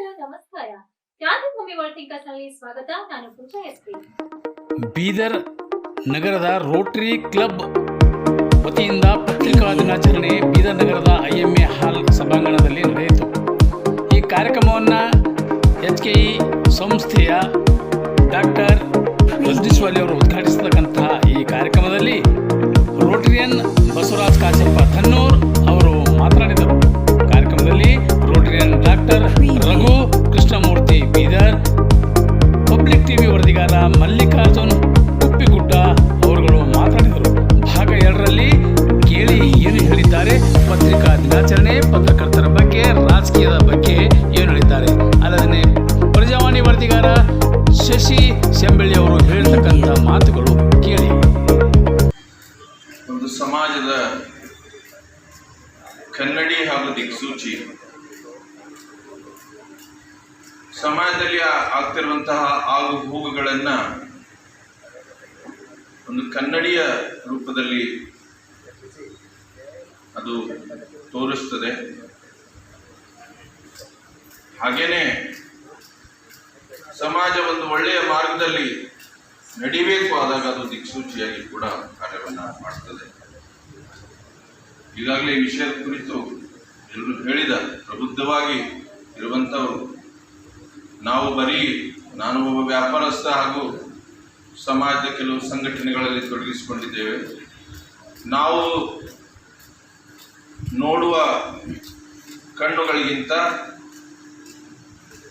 ನಮಸ್ಕಾರ. ಸ್ವಾಗತ. ನಾನು ಪೂಜಾ ಬೀದರ್ ನಗರದ ರೋಟರಿ ಕ್ಲಬ್ ವತಿಯಿಂದ ಪತ್ರಿಕಾ ದಿನಾಚರಣೆ ಬೀದರ್ ನಗರದ ಐ ಎಂ ಎ ಹಾಲ್ ಸಭಾಂಗಣದಲ್ಲಿ ನಡೆಯಿತು. ಈ ಕಾರ್ಯಕ್ರಮವನ್ನು ಎಚ್ ಕೆ ಇ ಸಂಸ್ಥೆಯ ಡಾಕ್ಟರ್ ರಜನೀಶ್ವಾಲಿ ಅವರು ಉದ್ಘಾಟಿಸತಕ್ಕಂತಹ ಈ ಕಾರ್ಯಕ್ರಮದಲ್ಲಿ ರೋಟರಿಯನ್ ಬಸವರಾಜ್ ಕಾಶಪ್ಪ ಥನ್ನೂರ್ ಅವರು ಮಾತನಾಡಿದರು. बिदर पब्लिक टी व्हीवरती करा मल्लिकार्जुन. ಸಮಾಜ ಒಂದು ಒಳ್ಳೆಯ ಮಾರ್ಗದಲ್ಲಿ ನಡಿಬೇಕು ಆದಾಗ ಅದು ದಿಕ್ಸೂಚಿಯಾಗಿ ಕೂಡ ಕಾರ್ಯವನ್ನ ಮಾಡ್ತದೆ. ಈಗಾಗಲೇ ವಿಷಯದ ಕುರಿತು ಎಲ್ಲರೂ ಹೇಳಿದ ಪ್ರಬುದ್ಧವಾಗಿ ಇರುವಂಥವರು, ನಾವು ಬರೀ ನಾನು ಒಬ್ಬ ವ್ಯಾಪಾರಸ್ಥ ಹಾಗೂ ಸಮಾಜದ ಕೆಲವು ಸಂಘಟನೆಗಳಲ್ಲಿ ತೊಡಗಿಸಿಕೊಂಡಿದ್ದೇವೆ. ನಾವು ನೋಡುವ ಕಣ್ಣುಗಳಿಗಿಂತ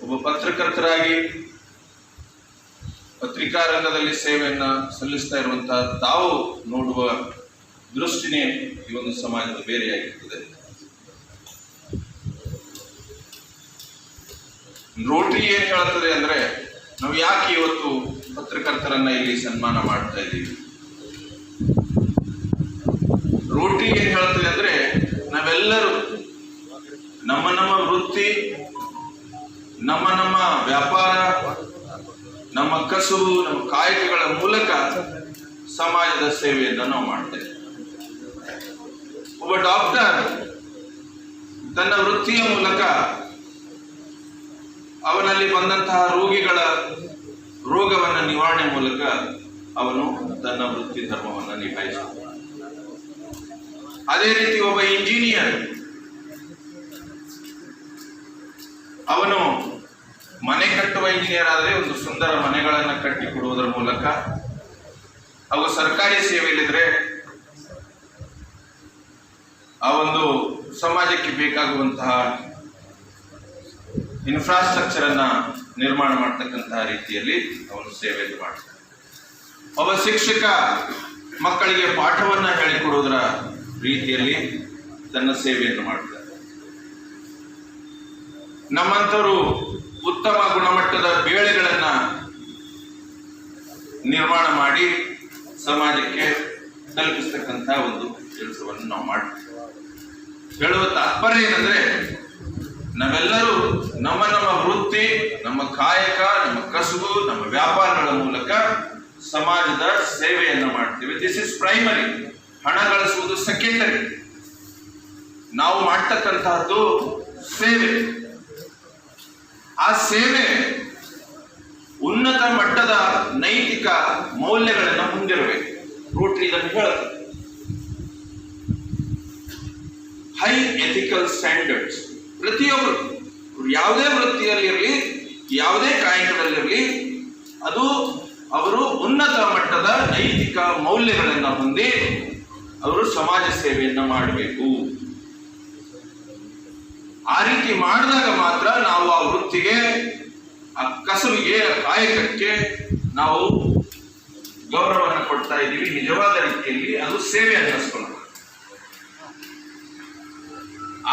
ಒಬ್ಬ ಪತ್ರಕರ್ತರಾಗಿ ಪತ್ರಿಕಾ ರಂಗದಲ್ಲಿ ಸೇವೆಯನ್ನ ಸಲ್ಲಿಸ್ತಾ ಇರುವಂತಹ ತಾವು ನೋಡುವ ದೃಷ್ಟಿನೇ ಈ ಒಂದು ಸಮಾಜದ ಬೇರೆಯಾಗಿರ್ತದೆ. ರೋಟರಿ ಏನ್ ಹೇಳ್ತದೆ ಅಂದ್ರೆ, ನಾವು ಯಾಕೆ ಇವತ್ತು ಪತ್ರಕರ್ತರನ್ನ ಇಲ್ಲಿ ಸನ್ಮಾನ ಮಾಡ್ತಾ ಇದ್ದೀವಿ? ರೋಟರಿ ಏನ್ ಹೇಳ್ತದೆ ಅಂದ್ರೆ, ನಾವೆಲ್ಲರೂ ನಮ್ಮ ನಮ್ಮ ವೃತ್ತಿ ನಮ್ಮ ನಮ್ಮ ವ್ಯಾಪಾರ, ನಮ್ಮ ಕಸುಬು ನಮ್ಮ ಕಾಯಕಗಳ ಮೂಲಕ ಸಮಾಜದ ಸೇವೆಯನ್ನು ನಾವು ಮಾಡ್ತೇವೆ. ಒಬ್ಬ ಡಾಕ್ಟರ್ ತನ್ನ ವೃತ್ತಿಯ ಮೂಲಕ ಅವನಲ್ಲಿ ಬಂದಂತಹ ರೋಗಿಗಳ ರೋಗವನ್ನು ನಿವಾರಣೆ ಮೂಲಕ ಅವನು ತನ್ನ ವೃತ್ತಿ ಧರ್ಮವನ್ನು ನಿಭಾಯಿಸುತ್ತಾನೆ ಅದೇ ರೀತಿ ಒಬ್ಬ ಇಂಜಿನಿಯರ್ ಅವನು ಮನೆ ಕಟ್ಟುವ ಇಂಜಿನಿಯರ್ ಆದರೆ ಒಂದು ಸುಂದರ ಮನೆಗಳನ್ನು ಕಟ್ಟಿಕೊಡುವುದರ ಮೂಲಕ ಅವು ಸರ್ಕಾರಿ ಸೇವೆಯಲ್ಲಿದ್ರೆ ಆ ಒಂದು ಸಮಾಜಕ್ಕೆ ಬೇಕಾಗುವಂತಹ ಇನ್ಫ್ರಾಸ್ಟ್ರಕ್ಚರ್ ಅನ್ನ ನಿರ್ಮಾಣ ಮಾಡ್ತಕ್ಕಂತಹ ರೀತಿಯಲ್ಲಿ ಅವನು ಸೇವೆಯನ್ನು ಮಾಡ್ತಾನೆ. ಒಬ್ಬ ಶಿಕ್ಷಕ ಮಕ್ಕಳಿಗೆ ಪಾಠವನ್ನು ಹೇಳಿಕೊಡುವುದರ ರೀತಿಯಲ್ಲಿ ತನ್ನ ಸೇವೆಯನ್ನು ಮಾಡ್ತಾನೆ. ನಮ್ಮಂಥವರು ಉತ್ತಮ ಗುಣಮಟ್ಟದ ಬೇಳೆಗಳನ್ನ ನಿರ್ಮಾಣ ಮಾಡಿ ಸಮಾಜಕ್ಕೆ ತಲುಪಿಸ್ತಕ್ಕಂಥ ಒಂದು ಕೆಲಸವನ್ನು ನಾವು ಮಾಡ್ತೀವಿ. ಹೇಳುವ ತಾತ್ಪರ್ಯ ಏನಂದ್ರೆ, ನಾವೆಲ್ಲರೂ ನಮ್ಮ ನಮ್ಮ ವೃತ್ತಿ, ನಮ್ಮ ಕಾಯಕ, ನಮ್ಮ ಕಸುಬು, ನಮ್ಮ ವ್ಯಾಪಾರಗಳ ಮೂಲಕ ಸಮಾಜದ ಸೇವೆಯನ್ನ ಮಾಡ್ತೀವಿ. ದಿಸ್ ಇಸ್ ಪ್ರೈಮರಿ ಹಣ ಗಳಿಸುವುದು ಸೆಕೆಂಡರಿ. ನಾವು ಮಾಡ್ತಕ್ಕಂತಹದ್ದು ಸೇವೆ. ಆ ಸೇವೆ ಉನ್ನತ ಮಟ್ಟದ ನೈತಿಕ ಮೌಲ್ಯಗಳನ್ನು ಹೊಂದಿರಬೇಕು. ರೋಟ್ರಿ ಇದನ್ನು ಹೇಳುತ್ತೆ ಹೈ ಎಥಿಕಲ್ ಸ್ಟ್ಯಾಂಡರ್ಡ್ಸ್ ಪ್ರತಿಯೊಬ್ಬರು ಯಾವುದೇ ವೃತ್ತಿಯಲ್ಲಿರಲಿ, ಯಾವುದೇ ಕಾಯಕದಲ್ಲಿರಲಿ, ಅದು ಅವರು ಉನ್ನತ ಮಟ್ಟದ ನೈತಿಕ ಮೌಲ್ಯಗಳನ್ನು ಹೊಂದಿ ಅವರು ಸಮಾಜ ಸೇವೆಯನ್ನು ಮಾಡಬೇಕು. ಆ ರೀತಿ ಮಾಡಿದಾಗ ಮಾತ್ರ ನಾವು ಆ ವೃತ್ತಿಗೆ, ಆ ಕಸುವಿಗೆ ಕಾಯಕಕ್ಕೆ ನಾವು ಗೌರವವನ್ನು ಕೊಡ್ತಾ ಇದ್ದೀವಿ. ನಿಜವಾದ ರೀತಿಯಲ್ಲಿ ಅದು ಸೇವೆ ಅನ್ನಿಸ್ಕೊಳ್ಳೋಣ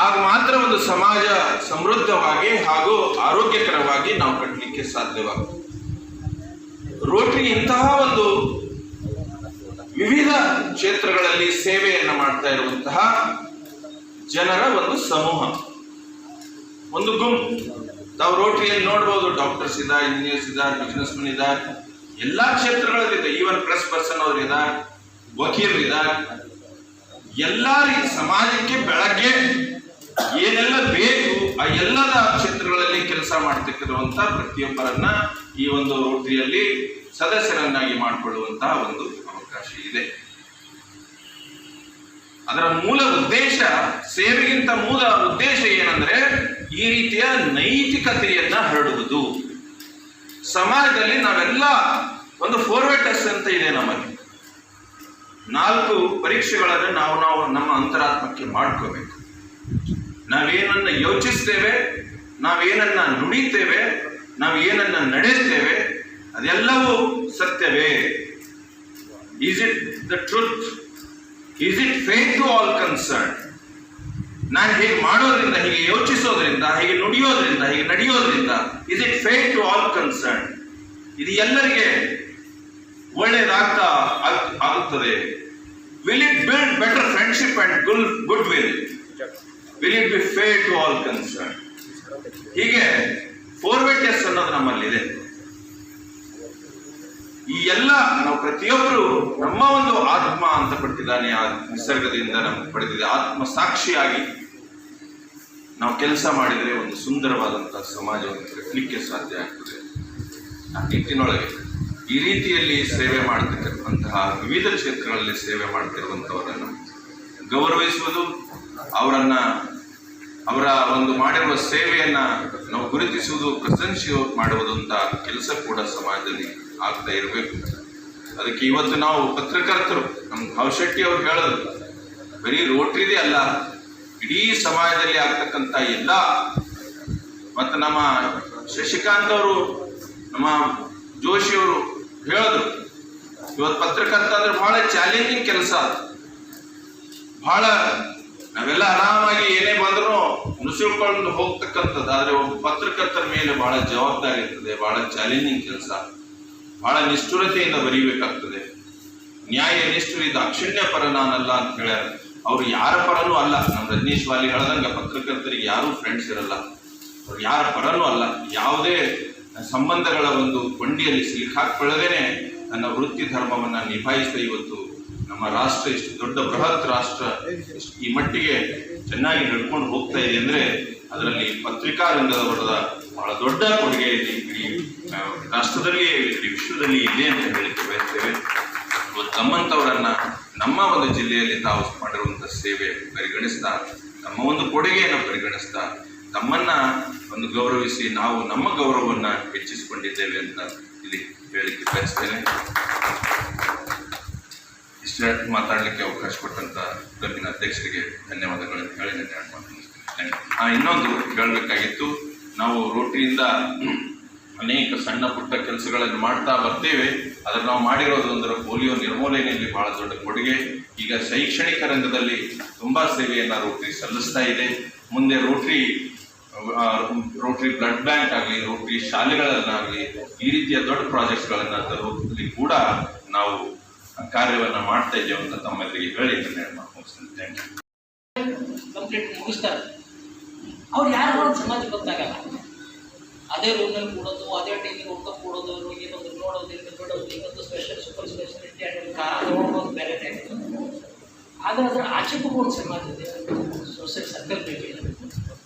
ಆಗ ಮಾತ್ರ ಒಂದು ಸಮಾಜ ಸಮೃದ್ಧವಾಗಿ ಹಾಗೂ ಆರೋಗ್ಯಕರವಾಗಿ ನಾವು ಕಟ್ಟಲಿಕ್ಕೆ ಸಾಧ್ಯವಾಗುತ್ತೆ ರೋಟರಿ ಇಂತಹ ಒಂದು ವಿವಿಧ ಕ್ಷೇತ್ರಗಳಲ್ಲಿ ಸೇವೆಯನ್ನು ಮಾಡ್ತಾ ಇರುವಂತಹ ಜನರ ಒಂದು ಸಮೂಹ. ಒಂದು ಗುಂಪು. ತಾವು ರೋಟರಿಯಲ್ಲಿ ನೋಡ್ಬೋದು ಡಾಕ್ಟರ್ಸ್ ಇದ್ದ ಇಂಜಿನಿಯರ್ಸ್ ಇದ್ದಾರೆ ಬಿಸ್ನೆಸ್ ಮನ್ ಇದ್ದಾರೆ. ಎಲ್ಲಾ ಕ್ಷೇತ್ರಗಳಲ್ಲಿದೆ. ಈವನ್ ಪ್ರೆಸ್ ಪರ್ಸನ್ ಅವರು ವಕೀಲರಿದ ಎಲ್ಲಾ ಸಮಾಜಕ್ಕೆ ಬೆಳಗ್ಗೆ ಏನೆಲ್ಲ ಬೇಕು, ಆ ಎಲ್ಲದ ಕ್ಷೇತ್ರಗಳಲ್ಲಿ ಕೆಲಸ ಮಾಡ್ತಿರುವಂತ ಪ್ರತಿಯೊಬ್ಬರನ್ನ ಈ ಒಂದು ರೋಟರಿಯಲ್ಲಿ ಸದಸ್ಯರನ್ನಾಗಿ ಮಾಡಿಕೊಳ್ಳುವಂತಹ ಒಂದು ಅವಕಾಶ ಇದೆ. ಅದರ ಮೂಲ ಉದ್ದೇಶ, ಸೇವೆಗಿಂತ ಮೂಲ ಉದ್ದೇಶ ಏನಂದ್ರೆ ಈ ರೀತಿಯ ನೈತಿಕತೆಯನ್ನ ಹರಡುವುದು. ಸಮಾಜದಲ್ಲಿ ನಾವೆಲ್ಲ ಒಂದು ಫೋರ್ವರ್ಡ್ ಟೆಸ್ಟ್ ಅಂತ ಇದೆ ನಮಗೆ. ನಾಲ್ಕು ಪರೀಕ್ಷೆಗಳನ್ನು ನಾವು ನಾವು ನಮ್ಮ ಅಂತರಾತ್ಮಕ್ಕೆ ಮಾಡ್ಕೋಬೇಕು. ನಾವೇನನ್ನ ಯೋಚಿಸ್ತೇವೆ, ನಾವೇನನ್ನ ನುಡಿತೇವೆ ನಾವು ಏನನ್ನ ನಡೆಸ್ತೇವೆ, ಅದೆಲ್ಲವೂ ಸತ್ಯವೇ. Is it the truth is it faith to all concern ನಾನು ಹೀಗೆ ಮಾಡೋದ್ರಿಂದ, ಹೀಗೆ ಯೋಚಿಸೋದ್ರಿಂದ, ಹೀಗೆ ನುಡಿಯೋದ್ರಿಂದ, ಹೀಗೆ ನಡೆಯೋದ್ರಿಂದ is it fair to all concern ಇದು ಎಲ್ಲರಿಗೆ ಒಳ್ಳೆಯದಾಗ್ತಾ ಆಗ್- ಆಗುತ್ತದೆ. Will it build better friendship and good good will will it be fair to all concern ಹೀಗೆ ಫೋರ್ವೆಟ್ನೆಸ್ ಅನ್ನೋದು ನಮ್ಮಲ್ಲಿದೆ. ಈ ಎಲ್ಲ ನಾವು ಪ್ರತಿಯೊಬ್ಬರು ನಮ್ಮ ಒಂದು ಆತ್ಮ ಅಂತ ಪಡ್ತಿದ್ದಾನೆ ಆ ನಿಸರ್ಗದಿಂದ ನಮ್ಗೆ ಪಡೆದಿದೆ ಆತ್ಮ ಸಾಕ್ಷಿಯಾಗಿ ನಾವು ಕೆಲಸ ಮಾಡಿದರೆ ಒಂದು ಸುಂದರವಾದಂತಹ ಸಮಾಜವನ್ನು ಕಟ್ಟಲಿಕ್ಕೆ ಸಾಧ್ಯ ಆಗ್ತದೆ. ಆ ನಿಟ್ಟಿನೊಳಗೆ ಈ ರೀತಿಯಲ್ಲಿ ಸೇವೆ ಮಾಡ್ತಿರ್ತಕ್ಕಂತಹ ವಿವಿಧ ಕ್ಷೇತ್ರಗಳಲ್ಲಿ ಸೇವೆ ಮಾಡ್ತಿರುವಂಥವರನ್ನು ಗೌರವಿಸುವುದು, ಅವರನ್ನ, ಅವರ ಒಂದು ಮಾಡಿರುವ ಸೇವೆಯನ್ನ ನಾವು ಗುರುತಿಸುವುದು ಪ್ರಶಂಸೆ ಮಾಡುವುದು ಅಂತ ಕೆಲಸ ಕೂಡ ಸಮಾಜದಲ್ಲಿ ಆಗ್ತಾ ಇರಬೇಕು. ಅದಕ್ಕೆ ಇವತ್ತು ನಾವು ಪತ್ರಕರ್ತರು, ನಮ್ಮ ಭಾವಶೆಟ್ಟಿ ಅವರು ಹೇಳೋದು ಬರೀ ರೋಟ್ರಿದೇ ಅಲ್ಲ, ಇಡೀ ಸಮಾಜದಲ್ಲಿ ಆಗ್ತಕ್ಕಂಥ ಎಲ್ಲ, ಮತ್ತು ನಮ್ಮ ಶಶಿಕಾಂತ್ ಅವರು, ನಮ್ಮ ಜೋಶಿ ಅವರು ಹೇಳಿದ್ರು, ಇವತ್ತು ಪತ್ರಕರ್ತ ಅಂದ್ರೆ ಬಹಳ ಚಾಲೆಂಜಿಂಗ್ ಕೆಲಸ ಬಹಳ ನಾವೆಲ್ಲ ಆರಾಮಾಗಿ ಏನೇ ಬಂದರೂ ನುಸುಳ್ಕೊಂಡು ಹೋಗ್ತಕ್ಕಂಥದ್ದು, ಆದರೆ ಒಬ್ಬ ಪತ್ರಕರ್ತರ ಮೇಲೆ ಬಹಳ ಜವಾಬ್ದಾರಿ ಇರ್ತದೆ, ಬಹಳ ಚಾಲೆಂಜಿಂಗ್ ಕೆಲಸ ಬಹಳ ನಿಷ್ಠುರತೆಯಿಂದ ಬರೀಬೇಕಾಗ್ತದೆ. ನ್ಯಾಯ ನಿಷ್ಠುರಿದ ಅಕ್ಷಣ್ಯ ಪರ ನಾನಲ್ಲ ಅಂತ ಹೇಳ್ಯಾರ. ಅವ್ರು ಯಾರ ಪರನೂ ಅಲ್ಲ. ನಮ್ಮ ರಜನೀಶ್ ವಾಲಿ ಹೇಳ್ದಂಗೆ ಪತ್ರಕರ್ತರಿಗೆ ಯಾರೂ ಫ್ರೆಂಡ್ಸ್ ಇರಲ್ಲ. ಅವ್ರು ಯಾರ ಪರನೂ ಅಲ್ಲ. ಯಾವುದೇ ಸಂಬಂಧಗಳ ಒಂದು ಕೊಂಡಿಯಲ್ಲಿ ಸಿಲುಕಾಕೊಳ್ಳದೇನೆ ನನ್ನ ವೃತ್ತಿ ಧರ್ಮವನ್ನ ನಿಭಾಯಿಸ್ತಾ ಇವತ್ತು ನಮ್ಮ ರಾಷ್ಟ್ರ ಇಷ್ಟು ದೊಡ್ಡ ಬೃಹತ್ ರಾಷ್ಟ್ರ ಈ ಮಟ್ಟಿಗೆ ಚೆನ್ನಾಗಿ ನಡ್ಕೊಂಡು ಹೋಗ್ತಾ ಇದೆ ಅಂದರೆ ಅದರಲ್ಲಿ ಪತ್ರಿಕಾ ರಂಗದವರದ ಬಹಳ ದೊಡ್ಡ ಕೊಡುಗೆ ಇದೆ ಇಡೀ ಆ, ರಾಷ್ಟ್ರದಲ್ಲಿ ಇಡೀ ವಿಶ್ವದಲ್ಲಿ ಇದೆ ಅಂತ ಹೇಳಿಕೆ ಬಯಸ್ತೇವೆ ತಮ್ಮಂಥವರನ್ನ ನಮ್ಮ ಒಂದು ಜಿಲ್ಲೆಯಲ್ಲಿ ತಾವು ಮಾಡಿರುವಂತ ಸೇವೆ ಪರಿಗಣಿಸ್ತಾ ನಮ್ಮ ಒಂದು ಕೊಡುಗೆಯನ್ನು ಪರಿಗಣಿಸ್ತಾ ತಮ್ಮನ್ನ ಒಂದು ಗೌರವಿಸಿ ನಾವು ನಮ್ಮ ಗೌರವವನ್ನ ಹೆಚ್ಚಿಸಿಕೊಂಡಿದ್ದೇವೆ ಅಂತ ಇಲ್ಲಿ ಹೇಳಿಕೆ ಬಯಸ್ತೇನೆ. ಇಷ್ಟ ಮಾತಾಡಲಿಕ್ಕೆ ಅವಕಾಶ ಕೊಟ್ಟಂತ ಕ್ಲಬ್ಬಿನ ಅಧ್ಯಕ್ಷರಿಗೆ ಧನ್ಯವಾದಗಳನ್ನು ಹೇಳಿ ಇನ್ನೊಂದು ಹೇಳಬೇಕಾಗಿತ್ತು. ನಾವು ರೋಟ್ರಿಯಿಂದ ಅನೇಕ ಸಣ್ಣ ಪುಟ್ಟ ಕೆಲಸಗಳನ್ನು ಮಾಡ್ತಾ ಬರ್ತೇವೆ. ಆದರೆ ನಾವು ಮಾಡಿರೋದು ಅಂದರೆ ಪೋಲಿಯೋ ನಿರ್ಮೂಲನೆಯಲ್ಲಿ ಬಹಳ ದೊಡ್ಡ ಕೊಡುಗೆ. ಈಗ ಶೈಕ್ಷಣಿಕ ರಂಗದಲ್ಲಿ ತುಂಬ ಸೇವೆಯನ್ನು ರೋಟ್ರಿ ಸಲ್ಲಿಸ್ತಾ ಇದೆ. ಮುಂದೆ ರೋಟ್ರಿ ರೋಟ್ರಿ ಬ್ಲಡ್ ಬ್ಯಾಂಕ್ ಆಗಲಿ ರೋಟ್ರಿ ಶಾಲೆಗಳನ್ನಾಗಲಿ ಈ ರೀತಿಯ ದೊಡ್ಡ ಪ್ರಾಜೆಕ್ಟ್ಗಳನ್ನು ತರೋದ್ರಲ್ಲಿ ಕೂಡ ನಾವು ಕಾರ್ಯವನ್ನು ಮಾಡ್ತಾ ಇದ್ದೇವೆ ಅಂತ ತಮ್ಮೆಲ್ಲರಿಗೆ ಹೇಳಿ ಎರಡು ಥ್ಯಾಂಕ್ ಯು. ಕಂಪ್ಲೀಟ್ ಮುಗಿಸ್ತಾರೆ ಅವ್ರು ಯಾರು ಸಮಾಜಕ್ಕೆ ಗೊತ್ತಾಗಲ್ಲ ಅದೇ ರೂಮ್ನಲ್ಲಿ ಕೂಡೋದು ಅದೇ ಟೈಮಿಗೆ ಊಟ ಕೂಡೋದು ಬಂದು ನೋಡೋದು ಇಲ್ಲಿ ಬಿಡೋದು ಇನ್ನೊಂದು ಸ್ಪೆಷಲ್ ಸೂಪರ್ ಸ್ಪೆಷಾಲಿಟಿ ಆಗಿ ಕಾರ ನೋಡ್ಬೋದು ಬೇರೆ ಟೈಮ್ ಆದರೆ ಅದರ ಆಚೆಗೂ ಒಂದು ಸಮಾಜ ಇದೆ. ಸೊಸೈಟಿ ಸರ್ಕಲ್ ಬೇಕಿಲ್ಲ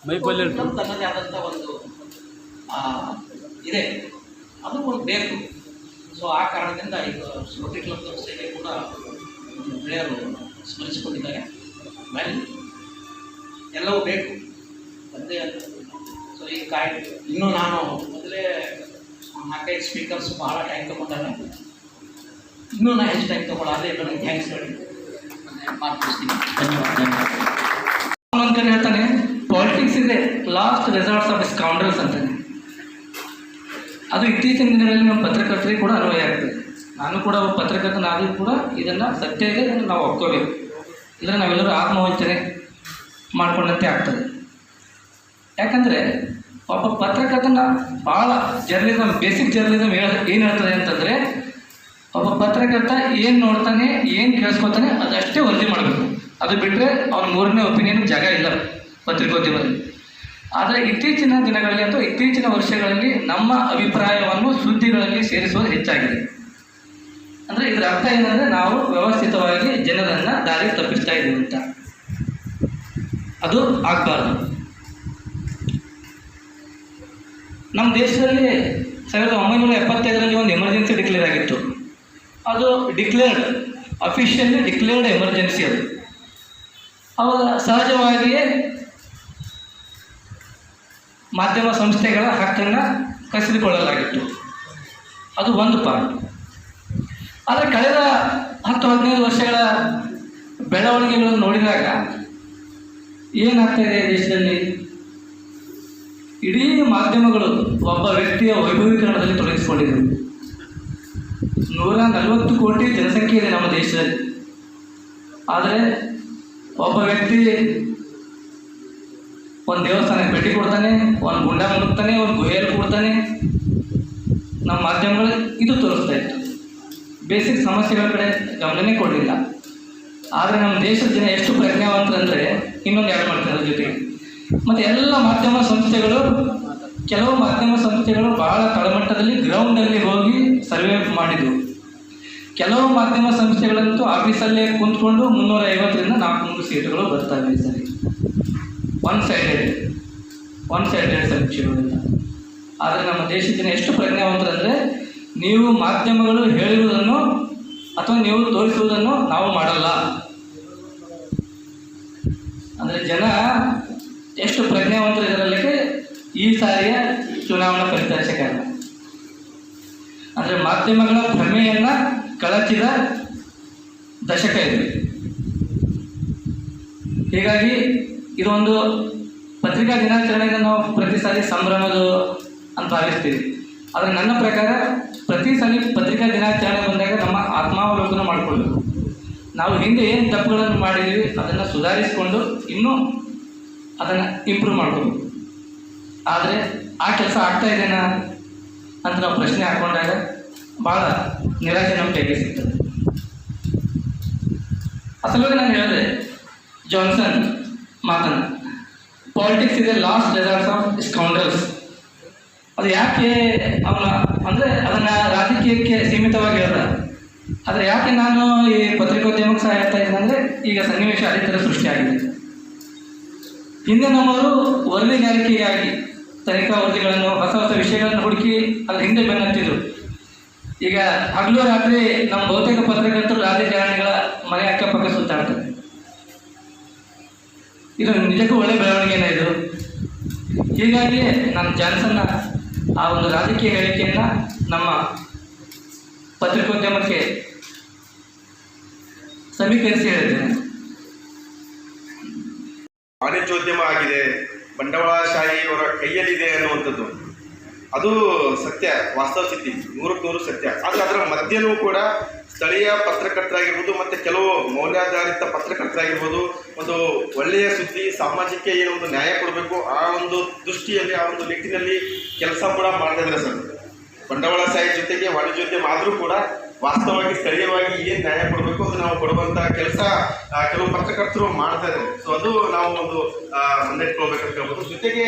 ಬೈಬಲ್ ತನ್ನದೇ ಆದಂಥ ಒಂದು ಇದೆ. ಅದು ಒಂದು ಬೇಕು. ಸೊ ಆ ಕಾರಣದಿಂದ ಈಗ ರೋಟರಿ ಕ್ಲಬ್ ಸೇವೆ ಕೂಡ ಪ್ಲೇಯರು ಸ್ಮರಿಸಿಕೊಂಡಿದ್ದಾರೆ. ವೆಲ್ ಎಲ್ಲವೂ ಬೇಕು. ಒಂದೇ ಸೊ ಈಗ ಕಾಯ್ ಇನ್ನೂ ನಾನು ಮೊದಲೇ ನಾಲ್ಕೈದು ಸ್ಪೀಕರ್ಸ್ ಭಾಳ ಟೈಮ್ ತೊಗೊಂಡಾಗ ಇನ್ನೂ ನಾನು ಹೆಚ್ಚು ಟೈಮ್ ತೊಗೊಳ್ಳಾದ್ರೆ ನನಗೆ ಥ್ಯಾಂಕ್ಸ್ ಹೇಳಿ. ಮಾತಾಡ್ತೀನಿ ಧನ್ಯವಾದ ಹೇಳ್ತಾನೆ ಪಾಲಿಟಿಕ್ಸ್ ಇದೆ ಲಾಸ್ಟ್ ರೆಸಾರ್ಟ್ಸ್ ಆಫ್ ಸ್ಕಾಂಡಲ್ಸ್ ಅಂತಾನೆ. ಅದು ಇತ್ತೀಚಿನ ದಿನಗಳಲ್ಲಿ ನಮ್ಮ ಪತ್ರಕರ್ತರಿಗೆ ಕೂಡ ಅನ್ವಯ ಆಗ್ತದೆ ನಾನು ಕೂಡ ಒಬ್ಬ ಪತ್ರಕರ್ತನಾದರೂ ಕೂಡ ಇದನ್ನು ಸತ್ಯ ಇದೆ ಇದನ್ನು ನಾವು ಒಪ್ಕೋಬೇಕು. ಇಲ್ಲ ನಾವೆಲ್ಲರೂ ಆತ್ಮವಂಚನೆ ಮಾಡಿಕೊಂಡಂತೆ ಆಗ್ತದೆ. ಯಾಕಂದರೆ ಒಬ್ಬ ಪತ್ರಕರ್ತನ ಭಾಳ ಜರ್ನಲಿಸಮ್ ಬೇಸಿಕ್ ಜರ್ನಲಿಸಮ್ ಹೇಳ ಏನು ಹೇಳ್ತದೆ ಅಂತಂದರೆ ಒಬ್ಬ ಪತ್ರಕರ್ತ ಏನು ನೋಡ್ತಾನೆ, ಏನು ಕೇಳಿಸ್ಕೊತಾನೆ ಅದಷ್ಟೇ ವರದಿ ಮಾಡಬೇಕು. ಅದು ಬಿಟ್ಟರೆ ಅವನ ಮೂರನೇ ಒಪಿನಿಯನ್ ಜಾಗ ಇಲ್ಲ ಪತ್ರಿಕೋದ್ಯಮದಲ್ಲಿ. ಆದರೆ ಇತ್ತೀಚಿನ ದಿನಗಳಲ್ಲಿ ಅಥವಾ ಇತ್ತೀಚಿನ ವರ್ಷಗಳಲ್ಲಿ ನಮ್ಮ ಅಭಿಪ್ರಾಯವನ್ನು ಸುದ್ದಿಗಳಲ್ಲಿ ಸೇರಿಸುವುದು ಹೆಚ್ಚಾಗಿದೆ. ಅಂದರೆ ಇದರ ಅರ್ಥ ಏನಂದರೆ ನಾವು ವ್ಯವಸ್ಥಿತವಾಗಿ ಜನರನ್ನು ದಾರಿ ತಪ್ಪಿಸ್ತಾ ಇದ್ದೀವಿ ಅಂತ. ಅದು ಆಗಬಾರ್ದು. ನಮ್ಮ ದೇಶದಲ್ಲಿ ಸಾವಿರದ ಒಂಬೈನೂರ ಎಪ್ಪತ್ತೈದರಲ್ಲಿ ಒಂದು ಎಮರ್ಜೆನ್ಸಿ ಡಿಕ್ಲೇರ್ ಆಗಿತ್ತು. ಅದು ಡಿಕ್ಲೇರ್ಡ್ ಅಫಿಷಿಯಲಿ ಡಿಕ್ಲೇರ್ಡ್ ಎಮರ್ಜೆನ್ಸಿ ಅದು. ಅವಾಗ ಸಹಜವಾಗಿಯೇ ಮಾಧ್ಯಮ ಸಂಸ್ಥೆಗಳ ಹಕ್ಕನ್ನು ಕಸಿದುಕೊಳ್ಳಲಾಗಿತ್ತು. ಅದು ಒಂದು ಪಾಯಿಂಟ್. ಆದರೆ ಕಳೆದ ಹತ್ತು, ಹದಿನೈದು ವರ್ಷಗಳ ಬೆಳವಣಿಗೆಗಳನ್ನು ನೋಡಿದಾಗ ಏನಾಗ್ತಾ ಇದೆ ದೇಶದಲ್ಲಿ? ಇಡೀ ಮಾಧ್ಯಮಗಳು ಒಬ್ಬ ವ್ಯಕ್ತಿಯ ವೈಭವೀಕರಣದಲ್ಲಿ ತೊಡಗಿಸಿಕೊಂಡಿದೆ ನೂರ ನಲವತ್ತು ಕೋಟಿ ಜನಸಂಖ್ಯೆ ಇದೆ ನಮ್ಮ ದೇಶದಲ್ಲಿ. ಆದರೆ ಒಬ್ಬ ವ್ಯಕ್ತಿ ಒಂದು ದೇವಸ್ಥಾನಕ್ಕೆ ಭೇಟಿ ಕೊಡ್ತಾನೆ, ಒಂದು ಗುಂಡ ಮುಡುಕ್ತಾನೆ ಒಂದು ಗುಹೆಯಲ್ಲಿ ಕೊಡ್ತಾನೆ. ನಮ್ಮ ಮಾಧ್ಯಮಗಳು ಇದು ತೋರಿಸ್ತಾ ಇತ್ತು. ಬೇಸಿಕ್ ಸಮಸ್ಯೆಗಳ ಕಡೆ ಗಮನನೇ ಕೊಡಲಿಲ್ಲ. ಆದರೆ ನಮ್ಮ ದೇಶದ ಜನ ಎಷ್ಟು ಪ್ರಜ್ಞಾವಂತರಂದರೆ ಇನ್ನೊಂದು ಎರಡು ಮಾಡ್ತಾರೆ ಜೊತೆಗೆ. ಮತ್ತು ಎಲ್ಲ ಮಾಧ್ಯಮ ಸಂಸ್ಥೆಗಳು, ಕೆಲವು ಮಾಧ್ಯಮ ಸಂಸ್ಥೆಗಳು ಬಹಳ ತಳಮಟ್ಟದಲ್ಲಿ ಗ್ರೌಂಡಲ್ಲಿ ಹೋಗಿ ಸರ್ವೆ ಮಾಡಿದವು ಕೆಲವು ಮಾಧ್ಯಮ ಸಂಸ್ಥೆಗಳಂತೂ ಆಫೀಸಲ್ಲೇ ಕುಂತ್ಕೊಂಡು ಮುನ್ನೂರ ಐವತ್ತರಿಂದ ನಾಲ್ಕುನೂರು ಸೀಟುಗಳು ಬರ್ತಾ ಇದ್ದಾರೆ ಸರಿ. ಒನ್ ಸೈಡೆಡ್ ಒನ್ ಸೈಡೆಡ್ ಸಮೀಕ್ಷೆಗಳಿಂದ. ಆದರೆ ನಮ್ಮ ದೇಶದ ಜನ ಎಷ್ಟು ಪ್ರಜ್ಞಾವಂತರಂದರೆ ನೀವು ಮಾಧ್ಯಮಗಳು ಹೇಳಿರುವುದನ್ನು ಅಥವಾ ನೀವು ತೋರಿಸುವುದನ್ನು ನಾವು ಮಾಡಲ್ಲ. ಅಂದರೆ ಜನ ಎಷ್ಟು ಪ್ರಜ್ಞಾವಂತರು ಇದರಲ್ಲಿಗೆ ಈ ಸಾರಿಯ ಚುನಾವಣಾ ಫಲಿತಾಂಶ ಕಾರಣ ಅಂದರೆ ಮಾಧ್ಯಮಗಳ ಭ್ರಮೆಯನ್ನು ಕಳಚಿದ ದಶಕ ಇದು. ಹೀಗಾಗಿ ಇದೊಂದು ಪತ್ರಿಕಾ ದಿನಾಚರಣೆಯನ್ನು ನಾವು ಪ್ರತಿ ಸಾರಿ ಸಂಭ್ರಮದು ಅಂತ ಭಾವಿಸ್ತೀವಿ. ಆದರೆ ನನ್ನ ಪ್ರಕಾರ ಪ್ರತಿ ಸಾರಿ ಪತ್ರಿಕಾ ದಿನಾಚರಣೆ ಬಂದಾಗ ನಮ್ಮ ಆತ್ಮಾವಲೋಕನ ಮಾಡಿಕೊಳ್ಬೇಕು. ನಾವು ಹಿಂದೆ ಏನು ತಪ್ಪುಗಳನ್ನು ಮಾಡಿದ್ದೀವಿ ಅದನ್ನು ಸುಧಾರಿಸಿಕೊಂಡು ಇನ್ನೂ ಅದನ್ನು ಇಂಪ್ರೂವ್ ಮಾಡ್ಕೋಬೇಕು ಆದರೆ ಆ ಕೆಲಸ ಆಗ್ತಾ ಇದೆನಾ ಅಂತ ನಾವು ಪ್ರಶ್ನೆ ಹಾಕೊಂಡಾಗ ಭಾಳ ನಿರಾಶೆ ನಮ್ಮ ಕೈಗೆ ಸಿಗ್ತದೆ. ಅಸಲವಾಗಿ ನಾನು ಹೇಳಿದೆ ಜಾನ್ಸನ್ ಮಾತನ್ನು ಪಾಲಿಟಿಕ್ಸ್ ಇದೆ ಲಾಸ್ಟ್ ರೆಸಾರ್ಟ್ಸ್ ಆಫ್ ಸ್ಕೌಂಡರ್ಸ್ ಅದು ಯಾಕೆ ಅವನ, ಅಂದರೆ ಅದನ್ನು ರಾಜಕೀಯಕ್ಕೆ ಸೀಮಿತವಾಗಿ ಹೇಳ್ದ? ಆದರೆ ಯಾಕೆ ನಾನು ಈ ಪತ್ರಿಕೋದ್ಯಮಕ್ಕೆ ಸಹ ಹೇಳ್ತಾ ಇದ್ದೀನಿ ಅಂದರೆ ಈಗ ಸನ್ನಿವೇಶ ಅದೇ ಥರ ಸೃಷ್ಟಿಯಾಗಿದೆ ಹಿಂದೆ ನಮ್ಮವರು ವರದಿಗಾರಿಕೆಯಾಗಿ ತನಿಖಾ ವರದಿಗಳನ್ನು, ಹೊಸ ಹೊಸ ವಿಷಯಗಳನ್ನು ಹುಡುಕಿ ಅದ್ರ ಹಿಂದೆ ಬೆನ್ನತ್ತಿದ್ರು ಈಗ ಹಗಲು ರಾತ್ರಿ ನಮ್ಮ ಬಹುತೇಕ ಪತ್ರಕರ್ತರು ರಾಜಕಾರಣಿಗಳ ಮನೆ ಅಕ್ಕಪಕ್ಕ ಸುತ್ತಾಡ್ತಾರೆ ಇದು ನಿಜಕ್ಕೂ ಒಳ್ಳೆ ಬೆಳವಣಿಗೆನ ಇದು. ಹೀಗಾಗಿ ನಾನು ಜಾನ್ಸನ್ನ ಆ ಒಂದು ರಾಜಕೀಯ ಹೇಳಿಕೆಯನ್ನು ನಮ್ಮ ಪತ್ರಿಕೋದ್ಯಮಕ್ಕೆ ಸಮೀಕರಿಸಿ ಹೇಳಿದ್ದೇನೆ. ವಾಣಿಜ್ಯೋದ್ಯಮ ಆಗಿದೆ ಬಂಡವಾಳಶಾಹಿಯವರ ಕೈಯಲ್ಲಿದೆ ಅನ್ನುವಂಥದ್ದು. ಅದು ಸತ್ಯ, ವಾಸ್ತವ ಸ್ಥಿತಿ, ನೂರಕ್ಕೆ ನೂರು ಸತ್ಯ. ಆದರೆ ಅದರ ಮಧ್ಯನೂ ಕೂಡ ಸ್ಥಳೀಯ ಪತ್ರಕರ್ತರಾಗಿರ್ಬೋದು ಮತ್ತು ಕೆಲವು ಮೌಲ್ಯಾಧಾರಿತ ಪತ್ರಕರ್ತರಾಗಿರ್ಬೋದು, ಒಂದು ಒಳ್ಳೆಯ ಸುದ್ದಿ, ಸಾಮಾಜಿಕ ಏನು ಒಂದು ನ್ಯಾಯ ಕೊಡಬೇಕು ಆ ಒಂದು ದೃಷ್ಟಿಯಲ್ಲಿ, ಆ ಒಂದು ನಿಟ್ಟಿನಲ್ಲಿ ಕೆಲಸ ಕೂಡ ಮಾಡ್ತಾ ಇದ್ದಾರೆ ಸರ್. ಬಂಡವಾಳಶಾಹಿ ಜೊತೆಗೆ ವಾಣಿಜ್ಯೋದ್ಯಮ ಆದರೂ ಕೂಡ ವಾಸ್ತವವಾಗಿ ಸ್ಥಳೀಯವಾಗಿ ಏನು ನ್ಯಾಯ ಕೊಡಬೇಕು ಅದು ನಾವು ಕೊಡುವಂತ ಕೆಲಸ ಕೆಲವು ಪತ್ರಕರ್ತರು ಮಾಡ್ತಾ ಇದ್ದಾರೆ. ಸೊ ಅದು ನಾವು ಒಂದು ಮುನ್ನೆಟ್ಕೊಳ್ಬೇಕಂತ ಹೇಳ್ಬೋದು. ಜೊತೆಗೆ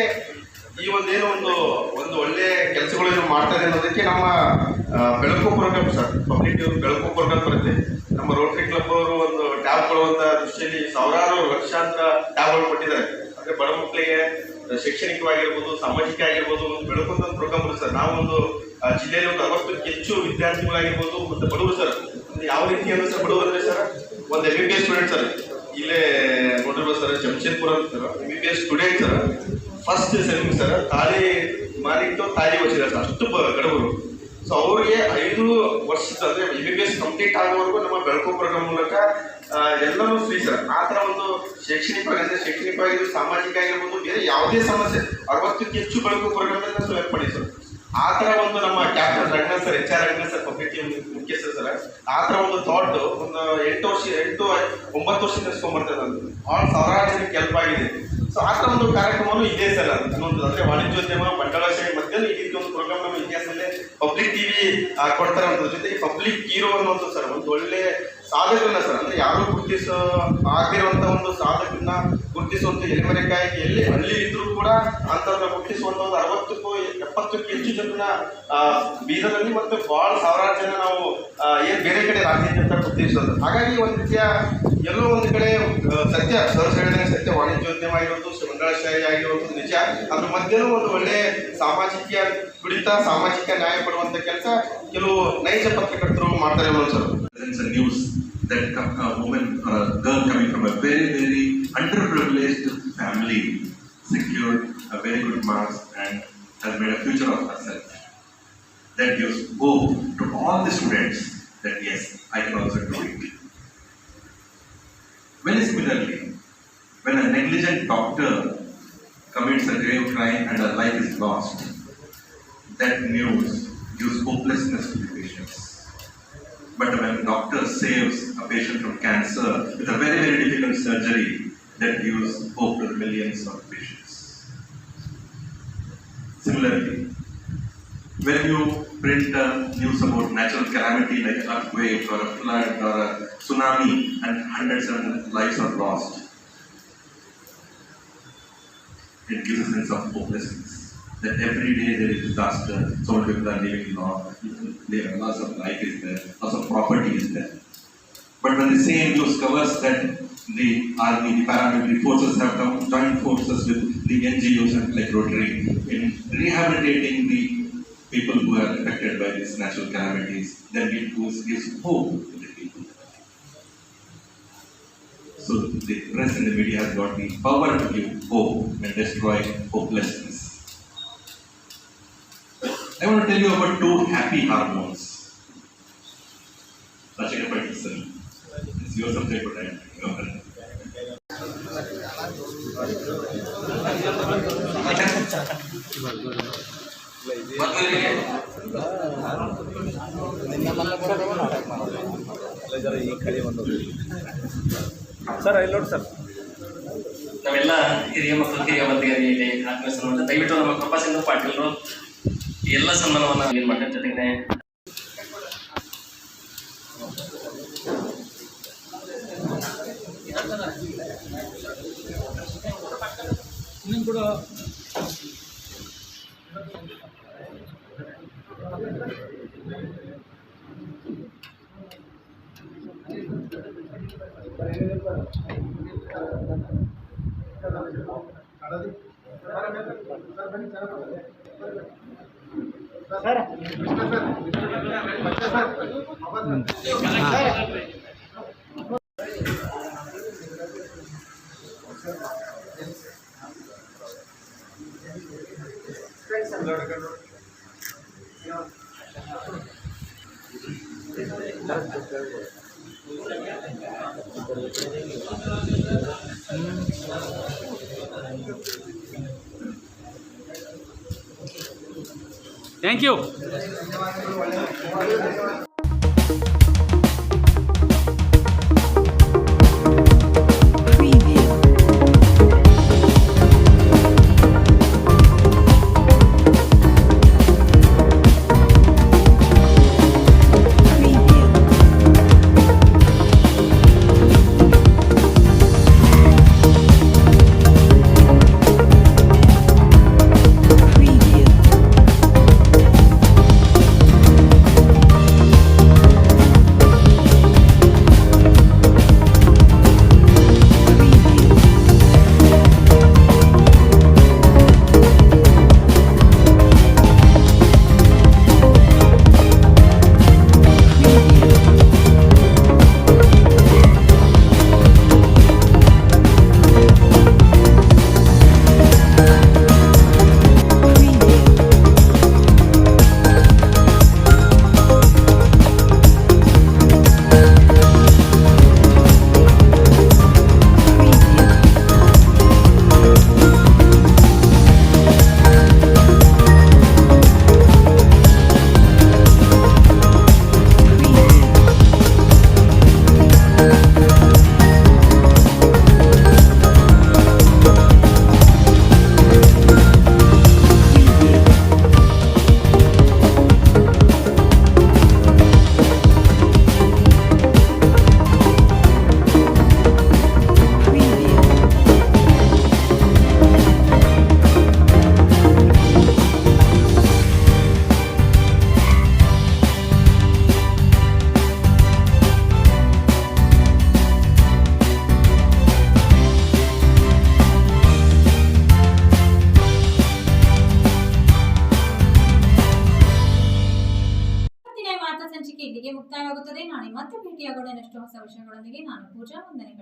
ಈ ಒಂದು ಏನೋ ಒಂದು ಒಂದು ಒಳ್ಳೆ ಕೆಲಸಗಳೇನು ಮಾಡ್ತಾ ಇದೆ ಅನ್ನೋದಕ್ಕೆ ನಮ್ಮ Belaku program sir, public Belaku program ಬರುತ್ತೆ. ನಮ್ಮ ರೋಟರಿ ಕ್ಲಬ್ ಅವರು ಒಂದು ಟ್ಯಾಬ್ ಕೊಡುವಂತ ದೃಷ್ಟಿಯಲ್ಲಿ ಸಾವಿರಾರು ಲಕ್ಷಾಂತರ ಟ್ಯಾಬ್ಗಳು ಕೊಟ್ಟಿದ್ದಾರೆ. ಅಂದ್ರೆ ಬಡ ಮಕ್ಕಳಿಗೆ ಶೈಕ್ಷಣಿಕವಾಗಿರ್ಬೋದು ಸಾಮಾಜಿಕ ಆಗಿರ್ಬೋದು ಒಂದು ಬೆಳಕೊಂಡು ಒಂದು ಪ್ರೋಗ್ರಾಮ್ ಸರ್ ನಾವು ಒಂದು ಜಿಲ್ಲೆಯಲ್ಲಿ ಒಂದು ಅರವತ್ತಕ್ಕೂ ಹೆಚ್ಚು ವಿದ್ಯಾರ್ಥಿಗಳಾಗಿರ್ಬೋದು ಮತ್ತು ಬಡವರು ಸರ್. ಯಾವ ರೀತಿ ಅಂದ್ರೆ ಸರ್ ಬಡವರು ಅಂದ್ರೆ ಸರ್? ಒಂದು M B B S student sir. ಇಲ್ಲೇ ನೋಡಿರ್ಬೋದು ಸರ್? ಜಮಶೇದ್ಪುರ ಅಂತ sir. M B B S student sir. First ಸೆಮಿಂಗ್ sir, ತಾಳಿ ಮಾರಿಟ್ಟು ತಾಳಿ ವರ್ಷಿದ್ದಾರೆ ಸರ್. ಅಷ್ಟು ಬಡವರು ಸೊ ಅವ್ರಿಗೆ ಐದು ವರ್ಷದ ಅಂದ್ರೆ M B B S complete ಆಗೋವರೆಗೂ ನಮ್ಮ ಬೆಳಕು ಪ್ರೋಗ್ರಾಮ್ ಮೂಲಕ ಎಲ್ಲರೂ ಫ್ರೀ ಸರ್ ಆ ಥರ ಒಂದು ಶೈಕ್ಷಣಿಕವಾಗಿ ಅಂದ್ರೆ ಶೈಕ್ಷಣಿಕವಾಗಿ ಸಾಮಾಜಿಕ ಆಗಿರ್ಬೋದು ಬೇರೆ ಯಾವುದೇ ಸಮಸ್ಯೆ ಅರವತ್ತಕ್ಕೆ ಹೆಚ್ಚು ಬೆಳಕು ಪ್ರೋಗ್ರಾಮ್ ಸೆಲೆಕ್ಟ್ ಪಡಿ ಸರ್ ಆ ಥರ ಒಂದು ನಮ್ಮ captain Ranganath sir H R Ranganath sir public ಮುಖ್ಯ ಸರ್ ಆ ಥರ ಒಂದು ಥಾಟ್ ಒಂದು ಎಂಟು ವರ್ಷ, ಎಂಟು, ಒಂಬತ್ತು ವರ್ಷ ನಡೆಸ್ಕೊಂಡ್ಬರ್ತದೆ ಅದು ಆಲ್ ಸಾವಿರಾರು ಜನಕ್ಕೆ ಹೆಲ್ಪ್ ಆಗಿದೆ. ಸೊ ಆ ಥರ ಒಂದು ಕಾರ್ಯಕ್ರಮನೂ ಇದೆ ಸರ್ ಅನ್ನೊಂದು ಅಂದ್ರೆ ವಾಣಿಜ್ಯೋದ್ಯಮ ಬಂಡವಾಳಶಾಹಿ ಈ ರೀತಿ ಒಂದು ಪ್ರೋಗ್ರಾಮ್ ನಮ್ಮ ಇತಿಹಾಸದಲ್ಲೇ ಪಬ್ಲಿಕ್ ಟಿವಿ ಕೊಡ್ತಾರೆ ಅಂತ ಜೊತೆಗೆ ಪಬ್ಲಿಕ್ ಹೀರೋ ಅನ್ನೋದು ಸರ್ ಒಂದು ಒಳ್ಳೆ ಸಾಧಕರನ್ನ ಸರ್. ಅಂದ್ರೆ ಯಾರು ಗುರುತಿಸೋ ಆಗಿರುವಂಥ ಒಂದು ಸಾಧಕನ ಗುರುತಿಸುವಂತ ಎಲೆಮರೆಕಾಯಿಗೆ ಎಲ್ಲಿ ಹಳ್ಳಿ ಇದ್ರೂ ಕೂಡ ಅಂಥವ್ರನ್ನ ಗುರುತಿಸುವಂಥ ಒಂದು ಅರವತ್ತಕ್ಕೂ ಎಪ್ಪತ್ತಕ್ಕೂ ಹೆಚ್ಚು ಜನ ಬೀದರಲ್ಲಿ ಮತ್ತು ಭಾಳ ಸಾವಿರಾರು ಜನ ನಾವು ಏನು ಬೇರೆ ಕಡೆ ರಾಜ್ಯದ ಅಂತ ಉದ್ದೇಶಿಸೋದು ಹಾಗಾಗಿ ಒಂದು ರೀತಿಯ ಎಲ್ಲೋ ಒಂದು ಕಡೆ ಸತ್ಯ ಸರ್ ಹೇಳಿದ್ರೆ ಸತ್ಯ ವಾಣಿಜ್ಯೋದ್ಯಮ ಆಗಿರೋದು ಮಂಗಳಶಾಹಿ ಆಗಿರೋದು ನಿಜ ಅದ್ರ ಮಧ್ಯನೂ ಒಂದು ಒಳ್ಳೆ ಸಾಮಾಜಿಕ ಕುಡಿತ ಸಾಮಾಜಿಕ ನ್ಯಾಯ ಪಡುವಂತ ಕೆಲಸ ಕೆಲವು ನೈಜ ಪತ್ರಕರ್ತರು ಮಾಡ್ತಾರೆ ಒಂದೊಂದ್ಸಲ news that or a girl coming from a very, very underprivileged family secured a very good marks and has made a future of herself. That gives hope to all the students that yes, I can also do it. Very similarly, when a negligent doctor commits a grave crime and a life is lost, that news gives hopelessness to the patients. But when a doctor saves a patient from cancer with a very, very difficult surgery, that gives hope to millions of patients. Similarly, when you print a news about natural calamity like earthquake or a flood or a tsunami and hundreds of lives are lost, it gives a sense of hopelessness. That every day there is disaster, so many people are living loss, loss of life is there, loss of property is there. But when the same news covers that the army, the paramilitary forces have come, joined forces with the NGOs and like Rotary in rehabilitating the people who are affected by these natural calamities, then it gives, gives hope to the people. So the press and the media has got the power to give hope and destroy hopelessness. I want to tell you about two happy hormones. Sir, ಇಲ್ಲಿ ನೋಡಿ sir. ನಾವೆಲ್ಲ ಹಿರಿಯ ಮಕ್ಕಳು ಹಿರಿಯ ವರ್ಗದಲ್ಲಿ ಆತ್ಮೀಯ ಸನ್ಮಾನ ದಯವಿಟ್ಟು ನಮ್ಮ ಕೃಪಾಚಂದ್ರ ಪಾಟೀಲ್ರು ಈ ಎಲ್ಲ ಸನ್ಮಾನವನ್ನು ಏನು ಮಾಡ್ತಾರೆ ಜೊತೆಗೆ ಥ್ಯಾಂಕ್ సరే you. मुझे